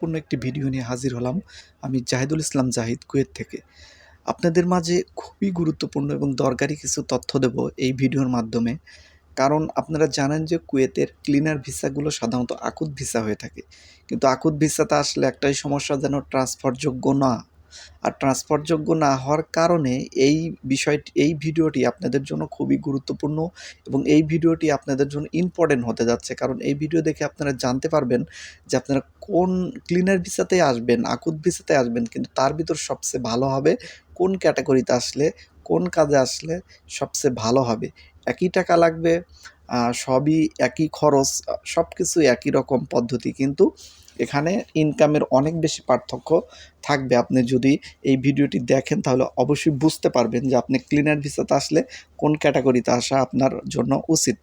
পূর্ণ একটি ভিডিও নিয়ে হাজির হলাম আমি জাহিদুল ইসলাম জাহিদ কুয়েত থেকে। আপনাদের মাঝে খুবই গুরুত্বপূর্ণ এবং দরকারি কিছু তথ্য দেব এই ভিডিওর মাধ্যমে। কারণ আপনারা জানেন যে কুয়েতের ক্লিনার ভিসাগুলো সাধারণত আকুত ভিসা হয়ে থাকে। কিন্তু আকুত ভিসাতে আসলে একটাই সমস্যা যেন ট্রান্সফারযোগ্য না। আর ট্রান্সফারযোগ্য না হওয়ার কারণে এই বিষয়টি, এই ভিডিওটি আপনাদের জন্য খুবই গুরুত্বপূর্ণ এবং এই ভিডিওটি আপনাদের জন্য ইম্পর্টেন্ট হতে যাচ্ছে। কারণ এই ভিডিও দেখে আপনারা জানতে পারবেন যে আপনারা কোন ক্লিনার ভিসাতে আসবেন, আকুত ভিসাতে আসবেন, কিন্তু তার ভিতর সবচেয়ে ভালো হবে কোন ক্যাটাগরিতে আসলে, কোন কাজে আসলে সবচেয়ে ভালো হবে। একই টাকা লাগবে সবই একই খরচ সব কিছু একই রকম পদ্ধতি। কিন্তু এখানে ইনকামের অনেক বেশি পার্থক্য থাকবে। আপনি যদি এই ভিডিওটি দেখেন, তাহলে অবশ্যই বুঝতে পারবেন যে আপনি ক্লিনার ভিসাতে আসলে কোন ক্যাটাগরিতে আসা আপনার জন্য উচিত।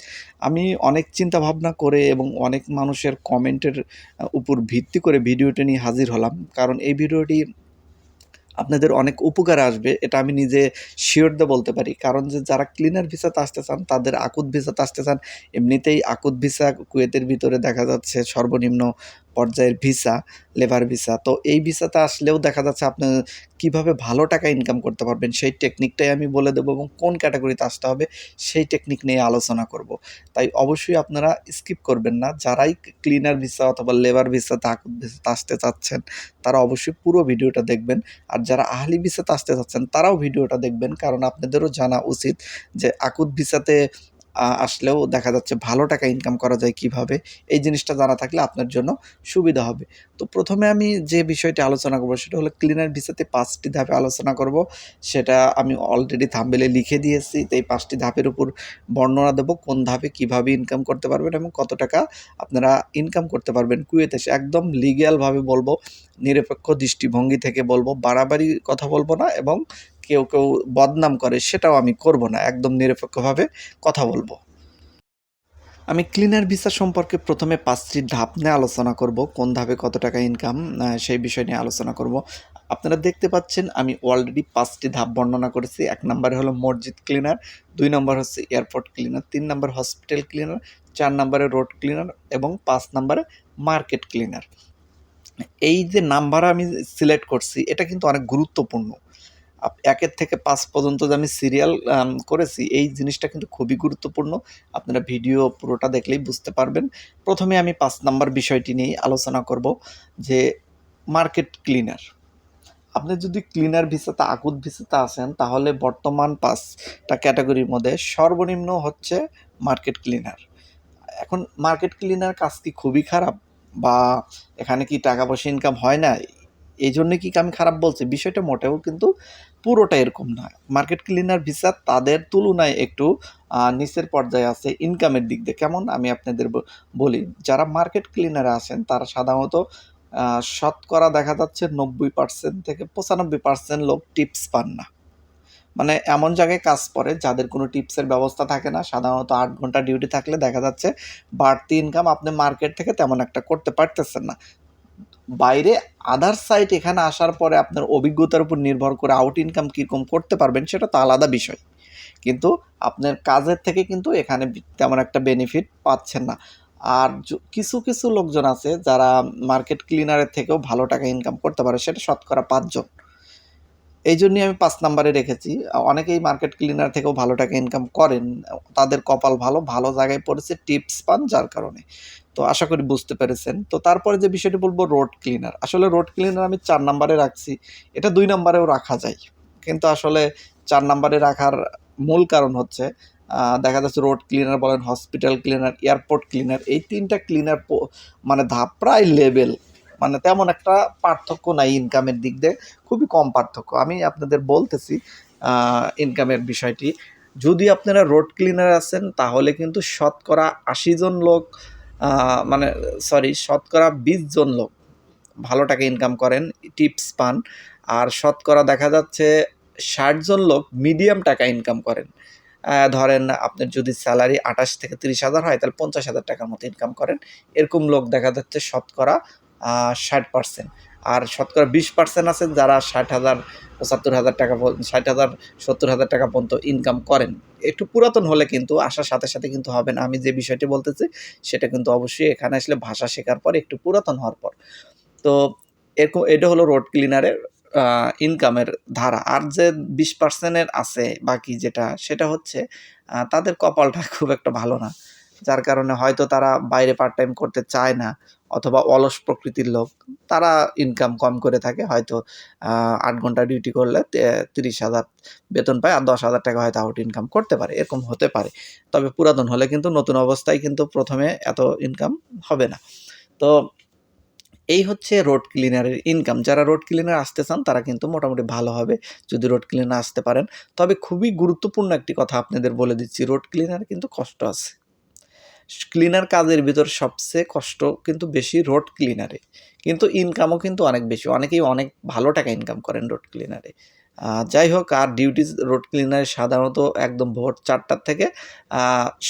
আমি অনেক চিন্তা ভাবনা করে এবং অনেক মানুষের কমেন্টের উপর ভিত্তি করে ভিডিওটি নিয়ে হাজির হলাম। কারণ এই ভিডিওটি আপনাদের অনেক উপকারে আসবে, এটা আমি নিজে শিওর দিয়ে বলতে পারি। কারণ যে যারা ক্লিনার ভিসাতে আসতে চান, তাদের আকুত ভিসাতে আসতে চান, এমনিতেই আকুত ভিসা কুয়েতের ভিতরে দেখা যাচ্ছে সর্বনিম্ন পর্যায়ের ভিসা লেবার ভিসা তো এই ভিসাতে আসলেও দেখা যাচ্ছে আপনি কীভাবে ভালো টাকা ইনকাম করতে পারবেন সেই টেকনিকটাই আমি বলে দেবো এবং কোন ক্যাটাগরিতে আসতে হবে সেই টেকনিক নিয়ে আলোচনা করব। তাই অবশ্যই আপনারা স্কিপ করবেন না। যারাই ক্লিনার ভিসা অথবা লেবার আকুত ভিসাতে আসতে চাচ্ছেন, তারা অবশ্যই পুরো ভিডিওটা দেখবেন। আর যারা আহলি ভিসাতে আসতে চাচ্ছেন, তারাও ভিডিওটা দেখবেন। কারণ আপনাদেরও জানা উচিত যে আকুত ভিসাতে আসলেও দেখা যাচ্ছে ভালো টাকা ইনকাম করা যায় কীভাবে, এই জিনিসটা জানা থাকলে আপনার জন্য সুবিধা হবে। তো প্রথমে আমি যে বিষয়টি আলোচনা করব সেটা হলো ক্লিনার ভিসাতে পাঁচটি ধাপে আলোচনা করব। সেটা আমি অলরেডি থাম্বেলে লিখে দিয়েছি, তো এই পাঁচটি ধাপের উপর বর্ণনা দেবো, কোন ধাপে কীভাবে ইনকাম করতে পারবেন এবং কত টাকা আপনারা ইনকাম করতে পারবেন। কুয়েতে এসে একদম লিগ্যালভাবে বলব, নিরপেক্ষ দৃষ্টিভঙ্গি থেকে বলব, বাড়াবাড়ি কথা বলব না এবং কেউ কেউ বদনাম করে সেটাও আমি করব না, একদম নিরপেক্ষভাবে কথা বলব। আমি ক্লিনার ভিসা সম্পর্কে প্রথমে পাঁচটি ধাপ নিয়ে আলোচনা করব, কোন ধাপে কত টাকা ইনকাম সেই বিষয় নিয়ে আলোচনা করব। আপনারা দেখতে পাচ্ছেন আমি অলরেডি পাঁচটি ধাপ বর্ণনা করেছি, এক নম্বরে হলো মসজিদ ক্লিনার দুই নম্বর হচ্ছে এয়ারপোর্ট ক্লিনার তিন নম্বর হসপিটাল ক্লিনার চার নম্বরে রোড ক্লিনার এবং পাঁচ নম্বরে মার্কেট ক্লিনার এই যে নাম্বার আমি সিলেক্ট করছি, এটা কিন্তু অনেক গুরুত্বপূর্ণ। একের থেকে পাঁচ পর্যন্ত যে আমি সিরিয়াল করেছি, এই জিনিসটা কিন্তু খুবই গুরুত্বপূর্ণ। আপনারা ভিডিও পুরোটা দেখলেই বুঝতে পারবেন। প্রথমে আমি পাঁচ নাম্বার বিষয়টি নিয়ে আলোচনা করব, যে মার্কেট ক্লিনার আপনি যদি ক্লিনার ভিসাতে আকুত ভিসাতে আসেন, তাহলে বর্তমান পাঁচটা ক্যাটাগরির মধ্যে সর্বনিম্ন হচ্ছে মার্কেট ক্লিনার এখন মার্কেট ক্লিনার কাজ কি খুবই খারাপ? বা এখানে কি টাকা পয়সা ইনকাম হয় না এই জন্য কি আমি খারাপ বলছি? বিষয়টা মোটেও কিন্তু পুরোটা এরকম না মার্কেট ক্লিনার ভিসা তাদের তুলনায় একটু নিচের পর্যায়ে আছে ইনকামের দিক দিয়ে। কেমন? আমি আপনাদের বলি, যারা মার্কেট ক্লিনারে আসেন তারা সাধারণত শতকরা দেখা যাচ্ছে নব্বই পার্সেন্ট থেকে পঁচানব্বই পার্সেন্ট লোক টিপস পান না। মানে এমন জায়গায় কাজ করে, যাদের কোনো টিপসের ব্যবস্থা থাকে না, সাধারণত আট ঘণ্টা ডিউটি থাকলে দেখা যাচ্ছে বাড়তি ইনকাম আপনি মার্কেট থেকে তেমন একটা করতে পারতেছেন না। বাইরে আদার সাইট এখানে আসার পরে আপনার অভিজ্ঞতার উপর নির্ভর করে আউট ইনকাম কীরকম করতে পারবেন সেটা তো আলাদা বিষয়। কিন্তু আপনার কাজের থেকে কিন্তু এখানে তেমন একটা বেনিফিট পাচ্ছেন না। আর কিছু কিছু লোকজন আছে যারা মার্কেট ক্লিনারের থেকেও ভালো টাকা ইনকাম করতে পারে, সেটা শতকরা পাঁচজন। এই জন্যই আমি পাঁচ নাম্বারে রেখেছি। অনেকেই মার্কেট ক্লিনার থেকেও ভালো টাকা ইনকাম করেন, তাদের কপাল ভালো ভালো জায়গায় পড়েছে টিপস পান যার কারণে। তো আশা করি বুঝতে পেরেছেন। তো তারপরে যে বিষয়টি বলব রোড ক্লিনার আসলে রোড ক্লিনার আমি চার নাম্বারে রাখছি। এটা দুই নাম্বারেও রাখা যায়। কিন্তু আসলে চার নাম্বারে রাখার মূল কারণ হচ্ছে দেখা যাচ্ছে রোড ক্লিনার বলেন হসপিটাল ক্লিনার এয়ারপোর্ট ক্লিনার এই তিনটা ক্লিনার মানে ধাপ প্রায় লেভেল মানে তেমন একটা পার্থক্য নাই ইনকামের দিক দিয়ে, খুবই কম পার্থক্য। আমি আপনাদের বলতেছি ইনকামের বিষয়টি। যদি আপনারা রোড ক্লিনার আছেন, তাহলে কিন্তু শতকরা আশি জন লোক মানে সরি শতকরা বিশ জন লোক ভালো টাকা ইনকাম করেন টিপস পান। আর শতকরা দেখা যাচ্ছে ষাট জন লোক মিডিয়াম টাকা ইনকাম করেন। ধরেন আপনার যদি স্যালারি আঠাশ থেকে তিরিশ হাজার হয়, তাহলে পঞ্চাশ হাজার টাকার মতো ইনকাম করেন। এরকম লোক দেখা যাচ্ছে শতকরা ষাট পার্সেন্ট আর শতকরা বিশ পার্সেন্ট আছেন যারা ষাট হাজার, পঁচাত্তর হাজার টাকা ষাট হাজার, সত্তর হাজার টাকা পর্যন্ত ইনকাম করেন। একটু পুরাতন হলে কিন্তু আসার সাথে সাথে কিন্তু হবে না। আমি যে বিষয়টি বলতেছি, সেটা কিন্তু অবশ্যই এখানে আসলে ভাষা শেখার পর একটু পুরাতন হওয়ার পর। তো এরকম, এটা হলো রোড ক্লিনারের ইনকামের ধারা। আর যে বিশ পার্সেন্টের আছে, বাকি যেটা, সেটা হচ্ছে তাদের কপালটা খুব একটা ভালো না। যার কারণে হয়তো তারা বাইরে পার্ট টাইম করতে চায় না। অথবা অলস প্রকৃতির লোক, তারা ইনকাম কম করে থাকে, হয়তো আট ঘণ্টা ডিউটি করলে তিরিশ হাজার বেতন পায়, আর দশ হাজার টাকা হয়তো আউট ইনকাম করতে পারে, এরকম হতে পারে। তবে পুরাতন হলে কিন্তু নতুন অবস্থায় কিন্তু প্রথমে এত ইনকাম হবে না। তো এই হচ্ছে রোড ক্লিনারের ইনকাম যারা রোড ক্লিনার আসতে চান, তারা কিন্তু মোটামুটি ভালো হবে, যদি রোড ক্লিনার আসতে পারেন। তবে খুবই গুরুত্বপূর্ণ একটি কথা আপনাদের বলে দিচ্ছি রোড ক্লিনার কিন্তু কষ্ট আছে। ক্লিনার কাজের ভিতর সবচেয়ে কষ্ট কিন্তু বেশি রোড ক্লিনারে কিন্তু ইনকামও কিন্তু অনেক বেশি। অনেকেই অনেক ভালো টাকা ইনকাম করেন রোড ক্লিনারে যাই হোক, আর ডিউটি রোড ক্লিনারে সাধারণত একদম ভোর চারটার থেকে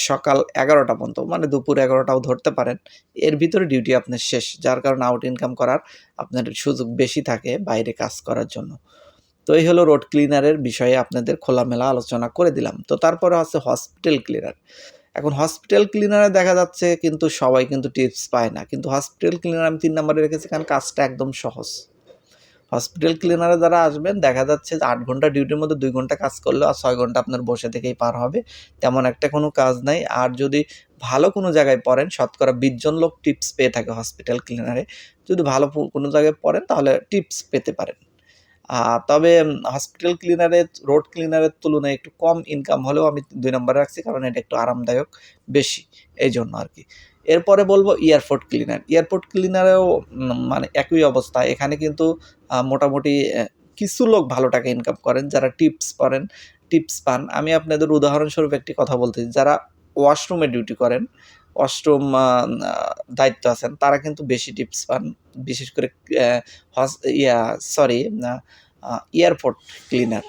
সকাল এগারোটা পর্যন্ত মানে দুপুর এগারোটাও ধরতে পারেন। এর ভিতরে ডিউটি আপনার শেষ, যার কারণে আউট ইনকাম করার আপনার সুযোগ বেশি থাকে বাইরে কাজ করার জন্য। তো এই হলো রোড ক্লিনারের বিষয়ে আপনাদের খোলামেলা আলোচনা করে দিলাম। তো তারপরে আছে হসপিটাল ক্লিনার এখন হসপিটাল ক্লিনারে দেখা যাচ্ছে কিন্তু সবাই কিন্তু টিপস পায় না। কিন্তু হসপিটাল ক্লিনার আমি তিন নম্বরে রেখেছি কারণ কাজটা একদম সহজ। হসপিটাল ক্লিনারে যারা আসবেন, দেখা যাচ্ছে যে আট ঘণ্টা ডিউটির মধ্যে দুই ঘণ্টা কাজ করলেও আর ছয় ঘণ্টা আপনার বসে থেকেই পার হবে। তেমন একটা কোনো কাজ নাই। আর যদি ভালো কোনো জায়গায় পড়েন, শতকরা বিশ জন লোক টিপস পেয়ে থাকে হসপিটাল ক্লিনারে যদি ভালো কোনো জায়গায় পড়েন, তাহলে টিপস পেতে পারেন। তবে হসপিটাল ক্লিনারের রোড ক্লিনারের তুলনায় একটু কম ইনকাম হলেও আমি দুই নম্বরে রাখছি, কারণ এটা একটু আরামদায়ক, বেশি এই জন্য আর কি এরপরে বলব এয়ারপোর্ট ক্লিনার এয়ারপোর্ট ক্লিনারেও মানে একই অবস্থা। এখানে কিন্তু মোটামুটি কিছু লোক ভালো টাকা ইনকাম করেন, যারা টিপস করেন টিপস পান। আমি আপনাদের উদাহরণস্বরূপ একটি কথা বলতেছি যারা ওয়াশরুমে ডিউটি করেন ওয়াশরুম দায়িত্ব আছেন, তারা কিন্তু বেশি টিপস পান, বিশেষ করে ইয়া সরি এয়ারপোর্ট ক্লিনার।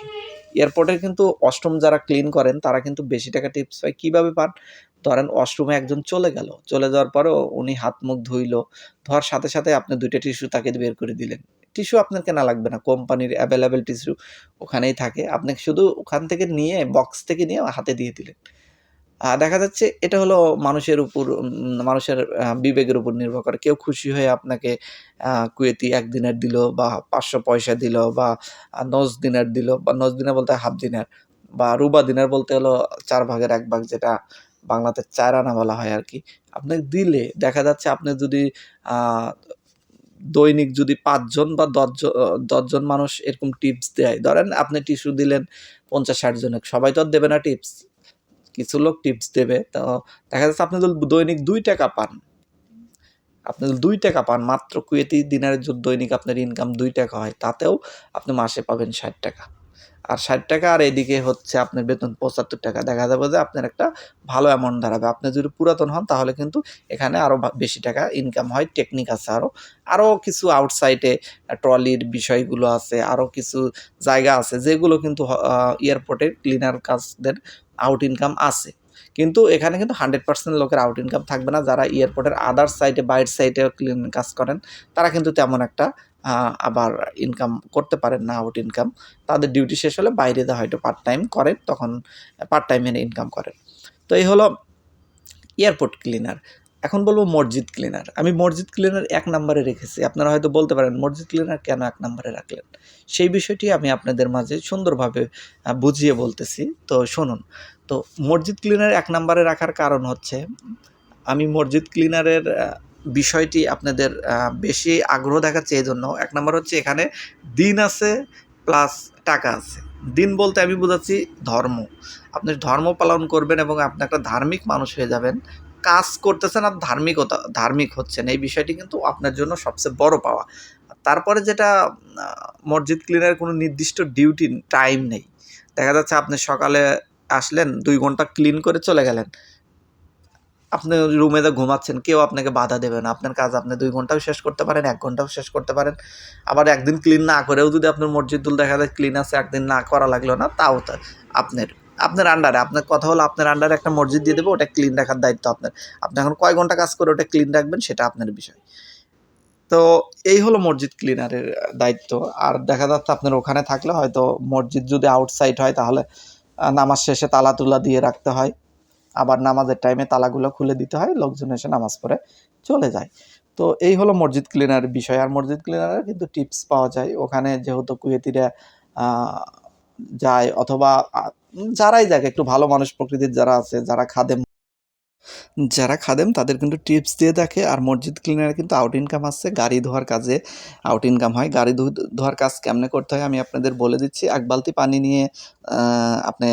এয়ারপোর্টের কিন্তু অষ্টম যারা ক্লিন করেন, তারা কিন্তু বেশি টাকা টিপস পায়, কীভাবে পান? ধরেন ওয়াশরুমে একজন চলে গেল, চলে যাওয়ার পরেও উনি হাত মুখ ধুইলো, ধোয়ার সাথে সাথে আপনি দুইটা টিস্যু তাকে বের করে দিলেন। টিস্যু আপনার কেনা লাগবে না, কোম্পানির অ্যাভেলেবেল টিস্যু ওখানেই থাকে, আপনি শুধু ওখান থেকে নিয়ে বক্স থেকে নিয়ে হাতে দিয়ে দিলেন। দেখা যাচ্ছে এটা হলো মানুষের উপর মানুষের বিবেকের উপর নির্ভর করে। কেউ খুশি হয়ে আপনাকে কুয়েতি এক দিনের দিল বা পাঁচশো পয়সা দিল বা নজ দিনার দিল, বা নজ দিনার বলতে হাফ দিনার বা রুবা দিনার বলতে হলো চার ভাগের এক ভাগ যেটা বাংলাতে চার আনা বলা হয় আর কি। আপনি দিলে দেখা যাচ্ছে আপনি যদি দৈনিক যদি পাঁচজন বা দশজন দশজন মানুষ এরকম টিপস দেয়, ধরেন আপনি টিস্যু দিলেন পঞ্চাশ ষাট জনের সবাই তো আর দেবে না টিপস কিছু লোক টিপস দেবে। তো দেখা যাচ্ছে আপনি দৈনিক দুই টাকা পান, আপনি যদি দুই টাকা পান, মাত্র কুয়েতি দিনের দৈনিক আপনার ইনকাম দুই টাকা হয়, তাতেও আপনি মাসে পাবেন ষাট টাকা। আর ষাট টাকা, আর এদিকে হচ্ছে আপনার বেতন পঁচাত্তর টাকা। দেখা যাবে যে আপনার একটা ভালো অ্যামাউন্ট দাঁড়াবে। আপনি যদি পুরাতন হন, তাহলে কিন্তু এখানে আরও বেশি টাকা ইনকাম হয়। টেকনিক আছে আরও আরও কিছু আউটসাইডে ট্রলির বিষয়গুলো আছে। আরও কিছু জায়গা আছে, যেগুলো কিন্তু এয়ারপোর্টের ক্লিনার কাজদের আউট ইনকাম আছে। কিন্তু এখানে কিন্তু হান্ড্রেড পার্সেন্ট লোকের আউট ইনকাম থাকবে না। যারা এয়ারপোর্টের আদার সাইডে বাইরের সাইডে ক্লিন কাজ করেন, তারা কিন্তু তেমন একটা আবার ইনকাম করতে পারেন না আউট ইনকাম তাদের ডিউটি শেষ হলে বাইরে দেওয়া হয়তো পার্ট টাইম করেন, তখন পার্ট টাইমের ইনকাম করেন। তো এই হলো এয়ারপোর্ট ক্লিনার এখন বলব মসজিদ ক্লিনার আমি মসজিদ ক্লিনার এক নম্বরে রেখেছি। আপনারা হয়তো বলতে পারেন, মসজিদ ক্লিনার কেন এক নম্বরে রাখলেন? সেই বিষয়টি আমি আপনাদের মাঝে সুন্দরভাবে বুঝিয়ে বলতেছি। তো শুনুন, তো মসজিদ ক্লিনার এক নম্বরে রাখার কারণ হচ্ছে, আমি মসজিদ ক্লিনারের বিষয়টি আপনাদের বেশি আগ্রহ দেখাচ্ছি এই জন্য এক নম্বর হচ্ছে এখানে দিন আছে প্লাস টাকা আছে। দিন বলতে আমি বোঝাচ্ছি ধর্ম। আপনি ধর্ম পালন করবেন এবং আপনি একটা ধার্মিক মানুষ হয়ে যাবেন। কাজ করতেছেন আর ধার্মিকতা, ধার্মিক হচ্ছেন। এই বিষয়টি কিন্তু আপনার জন্য সবচেয়ে বড় পাওয়া। তারপরে যেটা মসজিদ ক্লিনারের কোনো নির্দিষ্ট ডিউটি টাইম নেই। দেখা যাচ্ছে আপনি সকালে আসলেন, দুই ঘণ্টা ক্লিন করে চলে গেলেন। আপনি রুমে তো ঘুমাচ্ছেন, কেউ আপনাকে বাধা দেবে না। আপনার কাজ আপনি দুই ঘন্টাও শেষ করতে পারেন, এক ঘন্টাও শেষ করতে পারেন। আবার একদিন ক্লিন না করেও যদি আপনার মসজিদুল দেখা যায় ক্লিন আছে, একদিন না করা লাগল না, তাও তা আপনার আপনার আন্ডারে আপনার কথা হলো আপনার আন্ডারে একটা মসজিদ দিয়ে দেবো, ওটা ক্লিন রাখার দায়িত্ব আপনার। আপনি এখন কয় ঘণ্টা কাজ করে ওটা ক্লিন রাখবেন, সেটা আপনার বিষয়। তো এই হলো মসজিদ ক্লিনারের দায়িত্ব। আর দেখা যাচ্ছে আপনার ওখানে থাকলে হয়তো মসজিদ যদি আউটসাইড হয়, তাহলে নামাজ শেষে তালা তুলা দিয়ে রাখতে হয়। আবার নামাজের টাইমে তালাগুলো খুলে দিতে হয়, লোকজন এসে নামাজ পড়ে চলে যায়। তো এই হলো মসজিদ ক্লিনারের বিষয়। আর মসজিদ ক্লিনারের কিন্তু টিপস পাওয়া যায়। ওখানে যেহেতু কুয়েতিরা যায় অথবা যারাই যাক, একটু ভালো মানুষ প্রকৃতির যারা আছে, যারা খাদেম যারা খাদেম, তাদের কিন্তু টিপস দিয়ে দেখে। আর মসজিদ ক্লিনারে কিন্তু আউট ইনকাম আসছে। গাড়ি ধোয়ার কাজে আউট ইনকাম হয়। গাড়ি ধোয়ার কাজ কেমনে করতে হয়, আমি আপনাদের বলে দিচ্ছি। এক বালতি পানি নিয়ে আপনি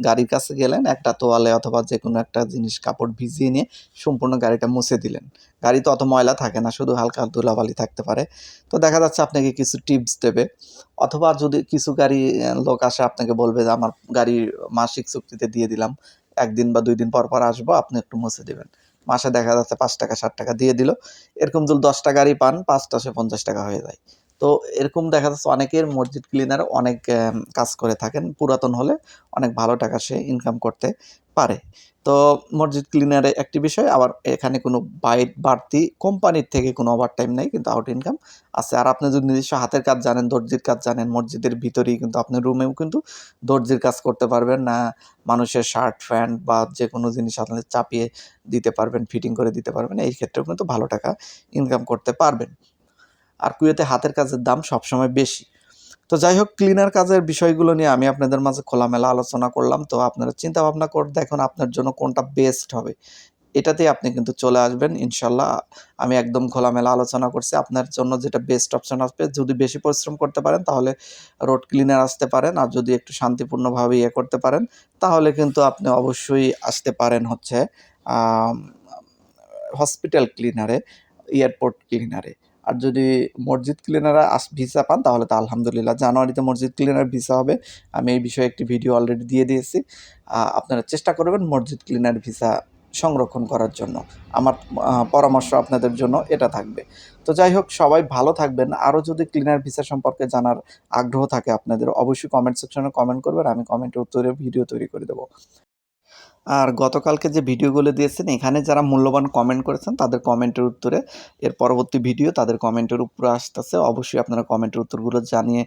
গাড়ির কাছে গেলেন, একটা তোয়ালে অথবা যে কোনো একটা জিনিস, কাপড় ভিজিয়ে নিয়ে সম্পূর্ণ গাড়িটা মুছে দিলেন। গাড়ি তো অত ময়লা থাকে না, শুধু হালকা ধুলাবালি থাকতে পারে। তো দেখা যাচ্ছে আপনাকে কিছু টিপস দেবে, অথবা যদি কিছু গাড়ি লোক আসে আপনাকে বলবে যে, আমার গাড়ির মাসিক চুক্তিতে দিয়ে দিলাম, একদিন বা দুই দিন পর পর আসব, আপনি একটু মুছে দেবেন। মাসে দেখা যাচ্ছে পাঁচ টাকা ষাট টাকা দিয়ে দিল। এরকম যদি দশটা গাড়ি পান, পাঁচটা সে পঞ্চাশ টাকা হয়ে যায়। তো এরকম দেখা যাচ্ছে অনেকের মসজিদ ক্লিনার অনেক কাজ করে থাকেন। পুরাতন হলে অনেক ভালো টাকা সে ইনকাম করতে পারে। তো মসজিদ ক্লিনারে একটি বিষয়, আবার এখানে কোনো বাইট বাড়তি কোম্পানির থেকে কোনো ওভার টাইম নেই, কিন্তু আউট ইনকাম আছে। আর আপনি যদি নিজস্ব হাতের কাজ জানেন, দর্জির কাজ জানেন, মসজিদের ভিতরেই কিন্তু আপনি রুমেও কিন্তু দর্জির কাজ করতে পারবেন না। মানুষের শার্ট প্যান্ট বা যে কোনো জিনিস আপনি চাপিয়ে দিতে পারবেন ফিটিং করে দিতে পারবেন, এই ক্ষেত্রেও কিন্তু ভালো টাকা ইনকাম করতে পারবেন। আর কুয়েতে হাতের কাজের দাম সবসময় বেশি। তো যাই হোক ক্লিনার কাজের বিষয়গুলো নিয়ে আমি আপনাদের মাঝে খোলামেলা আলোচনা করলাম। তো আপনারা চিন্তা ভাবনা করে, দেখুন আপনার জন্য কোনটা বেস্ট হবে। এটাতেই আপনি কিন্তু চলে আসবেন, ইনশাল্লাহ। আমি একদম খোলামেলা আলোচনা করছি। আপনার জন্য যেটা বেস্ট অপশন আসবে, যদি বেশি পরিশ্রম করতে পারেন, তাহলে রোড ক্লিনার আসতে পারেন। আর যদি একটু শান্তিপূর্ণভাবে ইয়ে করতে পারেন, তাহলে কিন্তু আপনি অবশ্যই আসতে পারেন হচ্ছে হসপিটাল ক্লিনারে এয়ারপোর্ট ক্লিনারে আর যদি মসজিদ আস ভিসা পান, তাহলে তো আলহামদুলিল্লাহ জানুয়ারিতে মসজিদ ক্লিনার ভিসা হবে। আমি এই বিষয়ে একটি ভিডিও অলরেডি দিয়ে দিয়েছি। আপনারা চেষ্টা করবেন মসজিদ ক্লিনার ভিসা সংরক্ষণ করার জন্য। আমার পরামর্শ আপনাদের জন্য এটা থাকবে। তো যাই হোক, সবাই ভালো থাকবেন। আরও যদি ক্লিনার ভিসা সম্পর্কে জানার আগ্রহ থাকে আপনাদের, অবশ্যই কমেন্ট সেকশনে কমেন্ট করবেন। আমি কমেন্টের উত্তরে ভিডিও তৈরি করে দেবো। আর গতকালকে যে ভিডিওগুলো দিয়েছেন, এখানে যারা মূল্যবান কমেন্ট করেছেন, তাদের কমেন্টের উত্তরে এর পরবর্তী ভিডিও তাদের কমেন্টের উপরে আসতেছে। অবশ্যই আপনারা কমেন্টের উত্তরগুলো জানিয়ে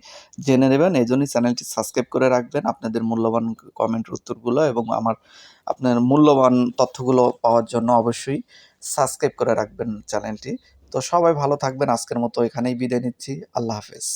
জেনে নেবেন। এই জন্যই চ্যানেলটি সাবস্ক্রাইব করে রাখবেন আপনাদের মূল্যবান কমেন্টের উত্তরগুলো এবং আমার আপনার মূল্যবান তথ্যগুলো পাওয়ার জন্য অবশ্যই সাবস্ক্রাইব করে রাখবেন চ্যানেলটি। তো সবাই ভালো থাকবেন। আজকের মতো এখানেই বিদায় নিচ্ছি। আল্লাহ হাফেজ।